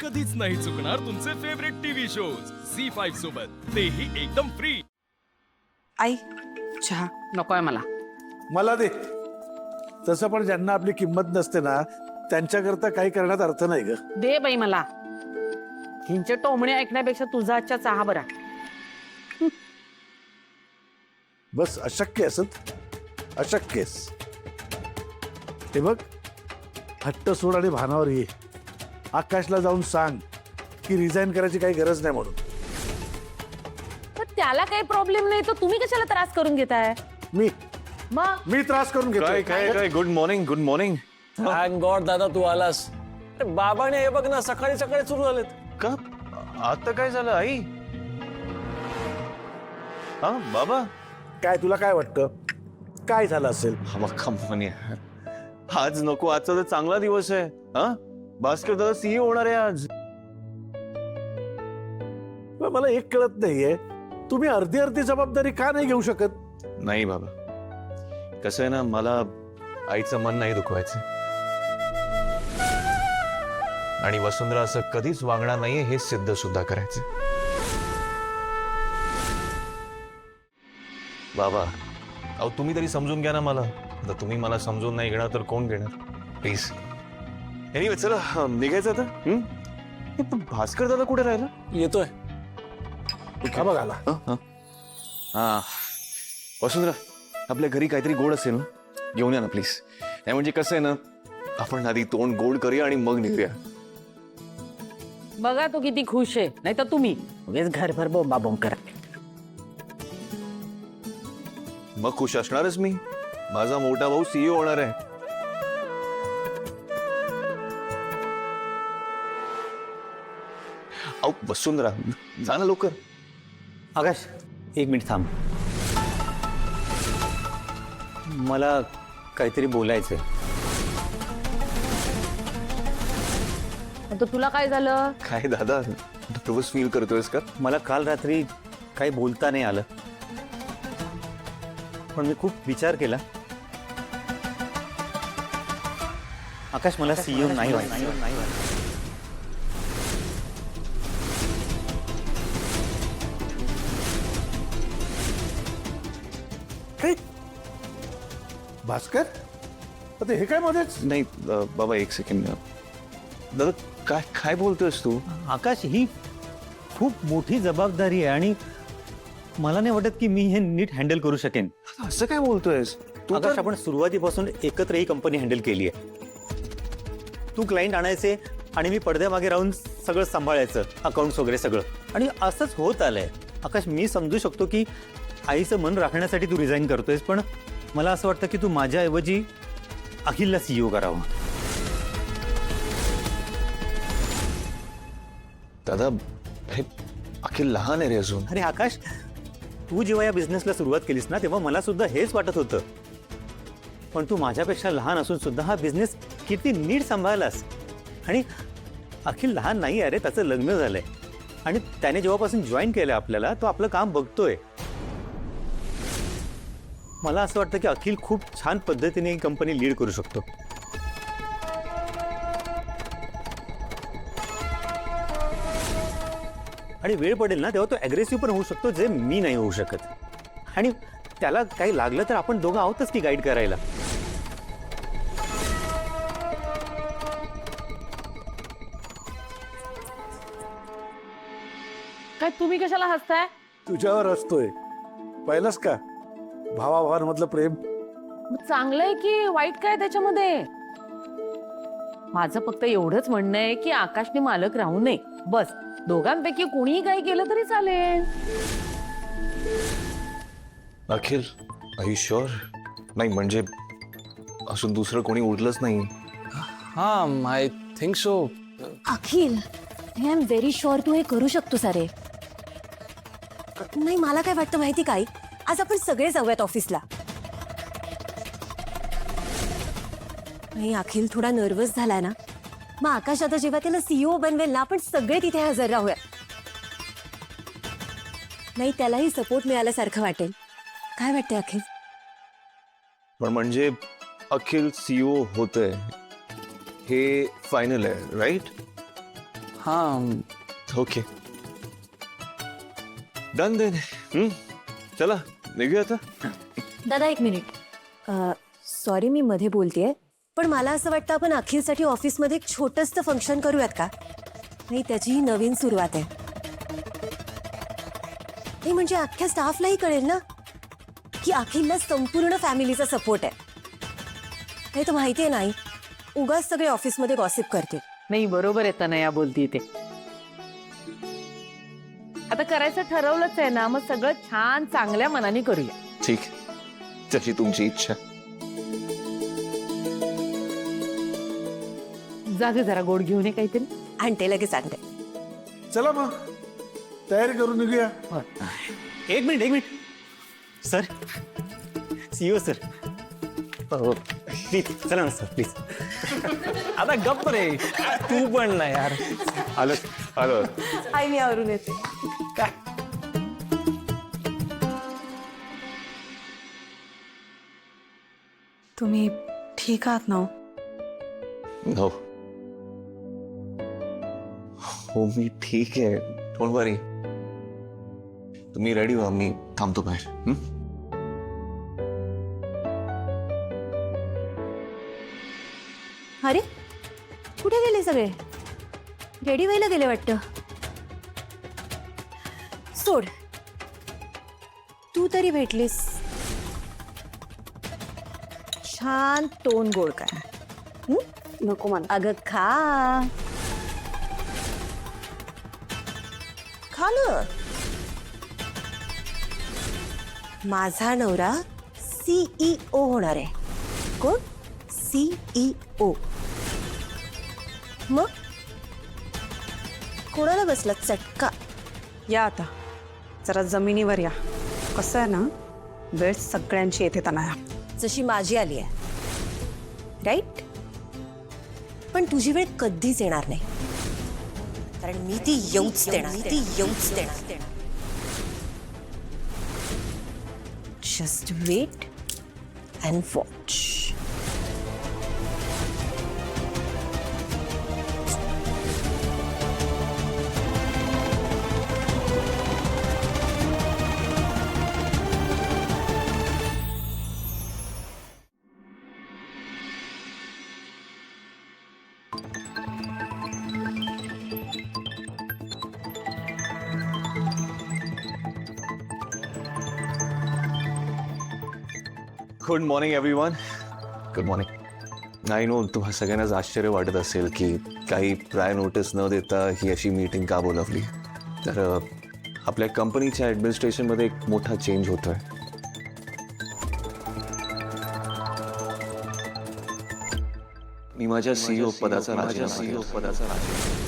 कधीच नाही चुकणार तुमचे favourite TV shows C five सोबत. तेही एकदम फ्री आई चहा. नकोय मला. मला दे. तसं पण ज्यांना आपली किंमत नसते ना त्यांच्याकरता काही करण्यात अर्थ नाही ग. दे बाई मला. हिंचे टोमणे ऐकण्यापेक्षा तुझा आजच्या चहा बरा. बस अशक्य असत. अशक्यस हे बघ हट्ट सोड आणि भानावर ये. आकाशला जाऊन सांग की रिझाईन करायची काही गरज नाही म्हणून. तर त्याला काही प्रॉब्लेम नाही तर तुम्ही कशाला त्रास करून घेताय? मी? मग? मी त्रास करून घेतो काय काय काय? Good morning good morning thank God दादा तू आलास. अरे बाबाने हे बघ ना सकाळी सकाळी सुरू झालेत. का? आता काय झालं आई? हा बाबा? काय तुला काय वाटतं? काय झालं असेल? हा आज नको आजचा तर चांगला दिवस आहे हा? भास्कर दादा सीए होणार आहे आज. पण मला एक कळत नाहीये. तुम्ही अर्धी अर्धी जबाबदारी का नाही घेऊ शकत? नाही बाबा. कसं आहे ना मला आईचं मन नाही दुखवायचं. आणि वसुंधरा असं कधीच वागणार नाहीये हे सिद्ध सुद्धा करायचं. बाबा अहो तुम्ही तरी समजून घ्या ना मला. आता तुम्ही मला समजून नाही घेणार तर कोण घेणार? प्लीज एनिवे चला निघायचं आता. हं? हे पण भास्कर दादा कुठे राहिला? येतोय. हा बघ आला हं, हं. हा. वसुंधरा आपल्या घरी काहीतरी गोड असेल ना? घेऊन या ना प्लीज नाही म्हणजे कसं आहे ना आपण आधी तोंड गोड करूया आणि मग निघूया. बघा तो किती खुश आहे नाही तर तुम्ही. उगेच घरभर बोंबा बोंब करा मग खुश असणारच मी. माझा मोठा भाऊ सीईओ होणार आहे. अहो वसुंधरा जा ना लवकर. आकाश एक मिनिट थांब. मला काहीतरी बोलायचं तर तुला काय झालं? काय दादा नर्वस फील करतोयस का? मला काल रात्री काही बोलता नाही आलं. पण मी खूप विचार केला. आकाश मला सीईओ नाही व्हायचं भास्कर आता हे काय मध्येच? नाही अ, बाबा एक सेकंड दादा काय काय बोलतोयस तू? आकाश ही खूप मोठी जबाबदारी आहे आणि मला नाही वाटत की मी हे नीट हँडल करू शकेन. असं काय बोलतोयस? तू आकाश तर आपण सुरुवातीपासून एकत्र ही कंपनी हँडल केली आहे. तू क्लायंट आणायचे आणि मी पडद्यामागे राहून सगळं सांभाळायचं अकाउंट्स वगैरे सगळं. आणि असंच होत आलंय. आकाश मी समजू शकतो की आईचं मन राखण्यासाठी तू रिझाईन करतोयस पण मला असं वाटतं की तू माझ्याऐवजी अखिलला सीईओ करावं. दादा हे अखिल लहान आहे रे अजून. अरे आकाश तू जेव्हा या बिझनेसला सुरुवात केलीस ना तेव्हा मला सुद्धा हेच वाटत होतं. पण तू माझ्यापेक्षा लहान असून सुद्धा हा बिझनेस किती नीट सांभाळलास. आणि अखिल लहान नाही अरे त्याचं लग्न झालंय. आणि त्याने जेव्हापासून जॉईन केलं आपल्याला तो आपलं काम बघतोय. मला असं वाटतं की अखिल खूप छान पद्धतीने ही कंपनी लीड करू शकतो. आणि वेळ पडेल ना तेव्हा तो अग्रेसिव्ह पण होऊ शकतो जे मी नाही होऊ शकत. आणि त्याला काही लागलं तर आपण दोघं आहोतच की गाईड करायला. काय तुम्ही कशाला हसताय? तुझ्यावर असतोय पाहिलंस का? भावाभावांमधलं प्रेम. मग चांगलं आहे की वाईट काय त्याच्यामध्ये? माझं फक्त एवढंच म्हणणं आहे की आकाशने मालक राहू नये. बस दोघांपैकी कुणीही काही केलं तरी चालेल. अखिल आई शुअर नाही म्हणजे असून दुसरं कोणी उरलंच नाही. हा I think so Akhil I am very sure तू हे करू शकतोस अरे. नाही मला काय वाटतं माहिती काय? आज आपण सगळे जाऊयात ऑफिसला. नाही अखिल थोडा नर्वस झालाय ना? मग आकाश आता जेव्हा त्याला सीईओ बनवेल ना आपण सगळे तिथे हजर राहूयात. नाही त्यालाही सपोर्ट मिळाल्यासारखं वाटेल. काय वाटतंय अखिल? पण म्हणजे अखिल सीईओ होतंय हे फायनल आहे राईट हा. ओके डन देन हम्म चला. निघूया आता? दादा एक मिनिट. सॉरी मी मध्ये बोलतेय पण मला असं वाटतं आपण अखिलसाठी ऑफिसमध्ये एक छोटंसं फंक्शन करूयात का? नाही त्याची ही नवीन सुरुवात आहे. नाही म्हणजे अख्ख्या स्टाफलाही कळेल ना? की अखिलला संपूर्ण फॅमिलीचा सपोर्ट आहे. काही तर माहिती आहे नाही. उगाच सगळे ऑफिसमध्ये गॉसिप करतील. नाही बरोबर आहे तनया बोलती ते. आता करायचं ठरवलंच आहे ना मग सगळं छान चांगल्या मनाने करूया. ठीक जशी तुमची इच्छा. जागे जरा गोड घेऊन ये काहीतरी. आणते लगेच आणते. चला मग. तयारी करून निघूया. एक मिनिट एक minute. Sir. CO sir. Please चला ना सर प्लीज. आता गप्प रे. तू पण नाही यार. आलं आलं. आई मी आवरून येते. तुम्ही ठीक आहात ना हो? हो हो मी ठीक आहे. डोंट वरी तुम्ही रेडी व्हा मी थांबतो बाहेर. हं? अरे कुठे गेले सगळे? रेडी व्हायला गेले वाटतं. सोड. तू तरी भेटलीस. छान तोंड गोड काय नको मला. अगं खा. खा ना. माझा नवरा सीईओ होणार आहे. कोण? सीईओ मग? कोणाला बसला चटका? या आता. जरा जमिनीवर या. कसं आहे ना? वेळ सगळ्यांची येते तनाया जशी माझी आली आहे. राईट पण तुझी वेळ कधीच येणार नाही. कारण मी ती येऊच देणार ती येऊच देणार just wait and watch good morning everyone good morning नाही नो तुम्हा सगळ्यांनाच आश्चर्य वाटत असेल की काही प्राय नोटीस न देता ही अशी मीटिंग का बोलावली? तर आपल्या कंपनीच्या ॲडमिनिस्ट्रेशनमध्ये एक मोठा चेंज होतोय. मी माझ्या सीईओ पदाचा माझ्या सीईओ पदाचा राजीनामा